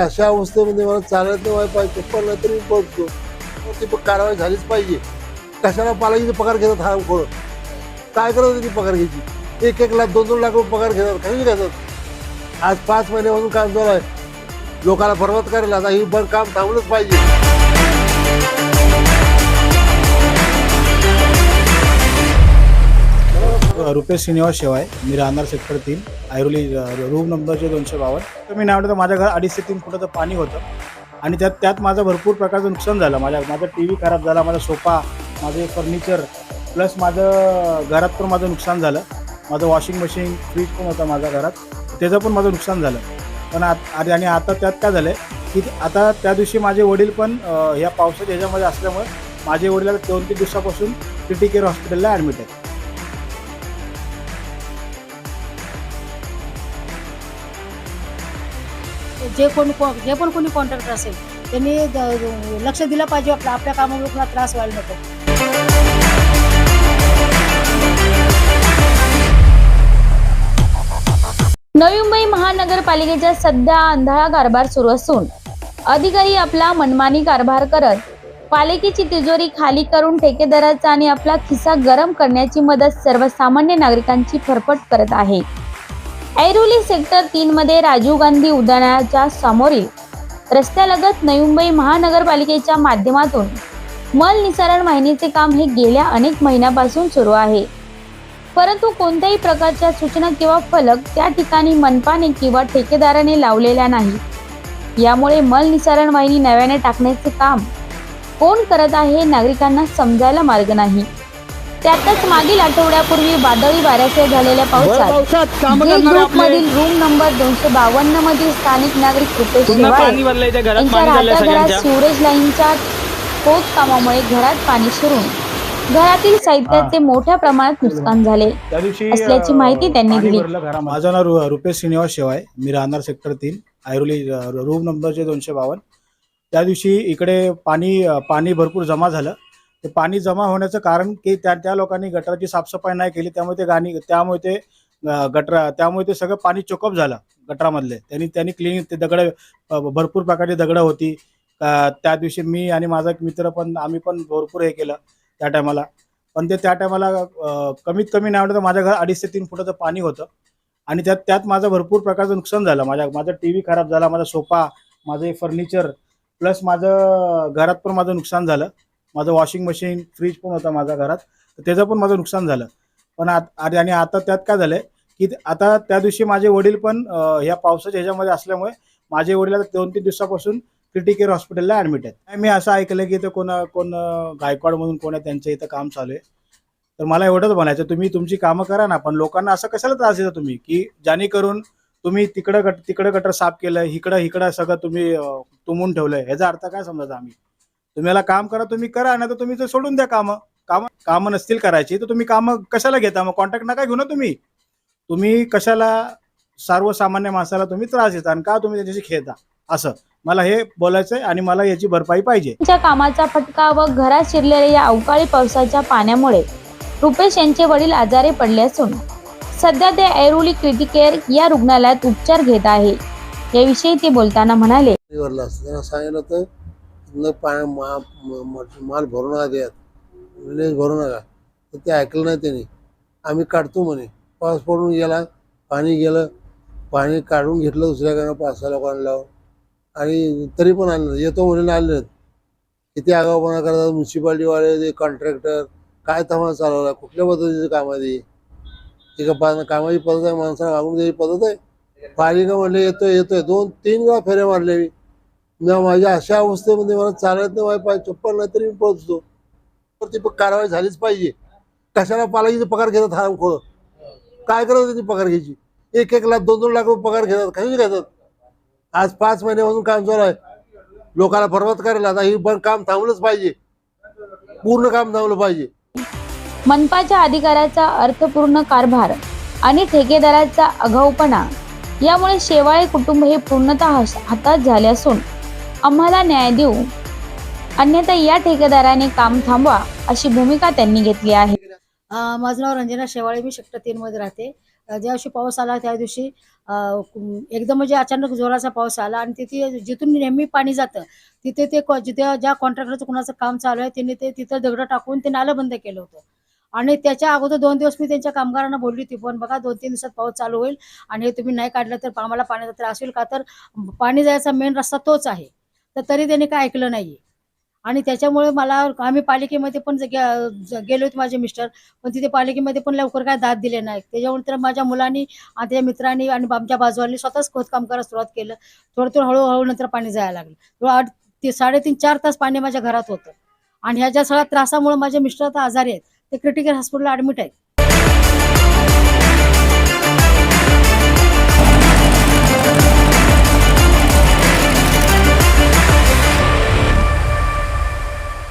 या अशा अवस्थेमध्ये मला चालत नाही पाहिजे. चप्पल नाही तरी बघतो ती पण कारवाई झालीच पाहिजे. कशाला पालाजीचे पगार घेतात हा खोळ काय करत ती पगार घ्यायची? एक एक लाख दोन दोन लाख रुपये पगार घेतात. काही घेतात? आज पाच महिन्यापासून काम चालू आहे. लोकांना बरबाद करायला आता ही बंद काम थांबलंच पाहिजे. रुपेश श्रीनिवास शेवाय मी राहणार सेक्टर तीन ऐरोली रूम नंबरचे दोनशे बावन्न. तर मी नाही तर माझ्या घरात अडीच ते तीन फुटाचं पाणी होतं. आणि त्यात त्यात माझं भरपूर प्रकारचं नुकसान झालं. माझ्या माझा टी व्ही खराब झाला माझा सोफा माझे फर्निचर प्लस माझं घरात पण माझं नुकसान झालं. माझं वॉशिंग मशीन फ्रीज पण होता माझ्या घरात. त्याचं पण माझं नुकसान झालं. पण आत आणि आणि आता त्यात काय झालं आहे की आता त्या दिवशी माझे वडील पण ह्या पावसाच्या ह्याच्यामध्ये असल्यामुळे माझे वडील आता दोन तीन दिवसापासून क्रिटी केअर हॉस्पिटलला ॲडमिट आहेत. जे कोणी को- जे पण कोणी कॉन्ट्रॅक्टर असेल त्यांनी लक्ष दिलं पाहिजे आपल्या आपल्या कामामुळे कोणाला त्रास व्हायला नको. नवी मुंबई महानगरपालिकेचा सध्या आंधळा कारभार सुरू असून अधिकारी आपला मनमानी कारभार करत पालिकेची तिजोरी खाली करून ठेकेदाराचा आणि आपला खिसा गरम करण्याची मदत सर्वसामान्य नागरिकांची फरफट करत आहे. ऐरोली सेक्टर तीनमध्ये राजीव गांधी उद्यानाच्या समोरील रस्त्यालगत नवी मुंबई महानगरपालिकेच्या माध्यमातून मल निसारण वाहिनीचे काम हे गेल्या अनेक महिन्यापासून सुरू आहे. परंतु कोणत्याही प्रकारच्या सूचना किंवा फलक त्या ठिकाणी मनपाने किंवा ठेकेदाराने लावलेल्या नाही. यामुळे मल निसारण वाहिनी नव्याने टाकण्याचे काम कोण करत आहे हे नागरिकांना समजायला मार्ग नाही. त्यातच मागील आठवड्यापूर्वी वादळी वाऱ्यासह झालेल्या पावसात मधील रूम नंबर दोनशे बावन्न मधील स्थानिक नागरिक रुपेश शेवाळे त्या घरात यांच्या राहत्या घरात सगळ्यांच्या. सिवरेज लाईनच्या खोदकामामुळे घरात पाणी शिरून घरातील साहित्याचे मोठ्या प्रमाणात नुकसान झाले त्या दिवशी असल्याची माहिती त्यांनी दिली. माझं नाव रु- रुपेश श्रीनिवास शेवाय मी राहणार सेक्टर तीन ऐरोली रूम नंबरचे दोनशे बावन्न. त्या दिवशी इकडे पाणी पाणी भरपूर जमा झालं. ते पाणी जमा होण्याचं कारण की त्या त्या लोकांनी गटराची साफसफाई नाही केली त्यामुळे ते गाणी त्यामुळे ते गटरा त्यामुळे ते सगळं पाणी चोकअप झालं गटरामधले. त्यांनी त्यांनी क्लीन ते दगडं भरपूर प्रकारची दगडं होती. त्या दिवशी मी आणि माझा मित्र पण आम्ही पण भरपूर हे केलं त्या टायमाला. पण ते त्या टायमाला कमीत कमी नाही म्हणलं तर माझ्या घर अडीच ते तीन फुटाचं पाणी होतं. आणि त्यात त्यात माझं भरपूर प्रकारचं नुकसान झालं. माझ्या माझा टी व्ही खराब झाला माझा सोफा माझं फर्निचर प्लस माझं घरात पण माझं नुकसान झालं. माझं वॉशिंग मशीन फ्रीज पण होता माझ्या घरात. तर त्याचं पण माझं नुकसान झालं. पण आत- आणि आणि आता त्यात काय झालंय की ते- आता त्या दिवशी माझे वडील पण ह्या पावसाच्या ह्याच्यामध्ये असल्यामुळे माझे वडील आता दोन तीन दिवसापासून क्रिटी केअर हॉस्पिटलला ॲडमिट आहेत. मी असं ऐकलं की इथं कोण कोण गायकवाडमधून गायकवाड म्हणून कोण आहे त्यांचं इथं काम चालू आहे. तर मला एवढंच म्हणायचं तुम्ही तुमची कामं करा ना पण लोकांना असं कशाला त्रास देता तुम्ही? की जेणेकरून तुम्ही तिकडं गट तिकडं गटर साफ केलं इकडं इकडं सगळं तुम्ही अं, तुंबून ठेवलंय ह्याचा अर्थ काय समजायचा आम्ही? तुम्ही याला काम करा तुम्ही करा नाही तर तुम्ही ते सोडून द्या कामं. कामं कामं नसतील करायची तर तुम्ही कामं कशाला घेता? मग कॉन्टॅक्ट नका घेऊ ना तुम्ही. तुम्ही कशाला सर्वसामान्य माणसाला तुम्ही त्रास देता आणि का तुम्ही त्याच्याशी खेळता? असं. मला हे बोलायचं आहे आणि मला याची भरपाई पाहिजे. च्या कामाचा फटका व घरात शिरलेल्या या अवकाळी पावसाच्या पाण्यामुळे रुपेश यांचे वडील आजारी पडले असून सध्या ते ऐरोली क्रिटिकेअर या रुग्णालयात उपचार घेत आहे. याविषयी ते बोलताना म्हणाले. सांगितलं तर न मा माल भरू नका द्यात ड्रेनेज भरू नका. तर ते ऐकलं नाही त्यांनी. आम्ही काढतो म्हणे. पाऊस पडून गेला पाणी गेलं पाणी काढून घेतलं दुसऱ्याकडनं पाच सहा लोकांना लावून. आणि तरी पण आणलं येतो म्हणून आले नाहीत. किती आगाऊपणा करतात म्युन्सिपाल्टीवाले ते कॉन्ट्रॅक्टर काय तमा चालवला? कुठल्या पद्धतीचं काम आहे ते? पा- कामाची पद्धत आहे माणसाला मागून त्याची पद्धत आहे? पालिका म्हणले येतोय येतोय. दोन तीन वेळा फेऱ्या मारले मी. ना माझ्या अशा अवस्थेमध्ये मला चालत नाही पाहिजे चप्पल नाही तरी मी पोहोचतो तर ती पण कारवाई झालीच पाहिजे. कशाला पालाजीचे पगार घेतात हा खोळ काय करत त्यांची पगार घ्यायची? एक एक लाख दोन दोन लाख रुपये पगार घेतात कशी घेतात? आज पाच महिन्यापासून काम चालू आहे. लोकांना बरबाद करायला आता ही पण काम थांबलंच पाहिजे. पूर्ण काम थांबलं पाहिजे. मनपाच्या अधिकाऱ्याचा अर्थपूर्ण कारभार आणि ठेकेदाराचा अगाऊपणा यामुळे शेवाळे कुटुंब हे पूर्णतः हातात झाले असून आम्हाला न्याय देऊ. अन्यथा या ठेकेदाराने काम थांबवा अशी भूमिका त्यांनी घेतली आहे. माझं नाव रंजना शेवाळे मी सेक्टर तीन मध्ये राहते ज्या दिवशी पाऊस आला त्या दिवशी एकदम म्हणजे अचानक जोराचा पाऊस आला आणि तिथे जिथून नेहमी पाणी जातं तिथे ते जिथे ज्या कॉन्ट्रॅक्टरचं कुणाचं काम चालू आहे त्यांनी ते तिथं दगडं टाकून ते नालं बंद केलं होतं. आणि त्याच्या अगोदर दोन दिवस मी त्यांच्या कामगारांना बोलली होती पण बघा दोन तीन दिवसात पाऊस चालू होईल आणि हे तुम्ही नाही काढलं तर आम्हाला पाण्याचा त्रास होईल का? तर पाणी जायचा मेन रस्ता तोच आहे. तर तरी त्यांनी काय ऐकलं नाही आणि त्याच्यामुळे मला आम्ही पालिकेमध्ये पण गेलो होते माझे मिस्टर पण तिथे पालिकेमध्ये पण लवकर काय दाद दिले नाही त्याच्यामुळे तर माझ्या मुलांनी आणि त्याच्या मित्रांनी आणि आमच्या बाजूवाली स्वतःच खोदकाम करायला सुरुवात केलं. थोडं थोडं हळूहळू नंतर पाणी जायला लागलं. थोडं आठ ते साडेतीन चार तास पाणी माझ्या घरात होतं. आणि ह्याच्या सगळ्या त्रासामुळे माझे मिस्टर आता आजारी आहेत ते क्रिटिकल हॉस्पिटलला ॲडमिट आहेत.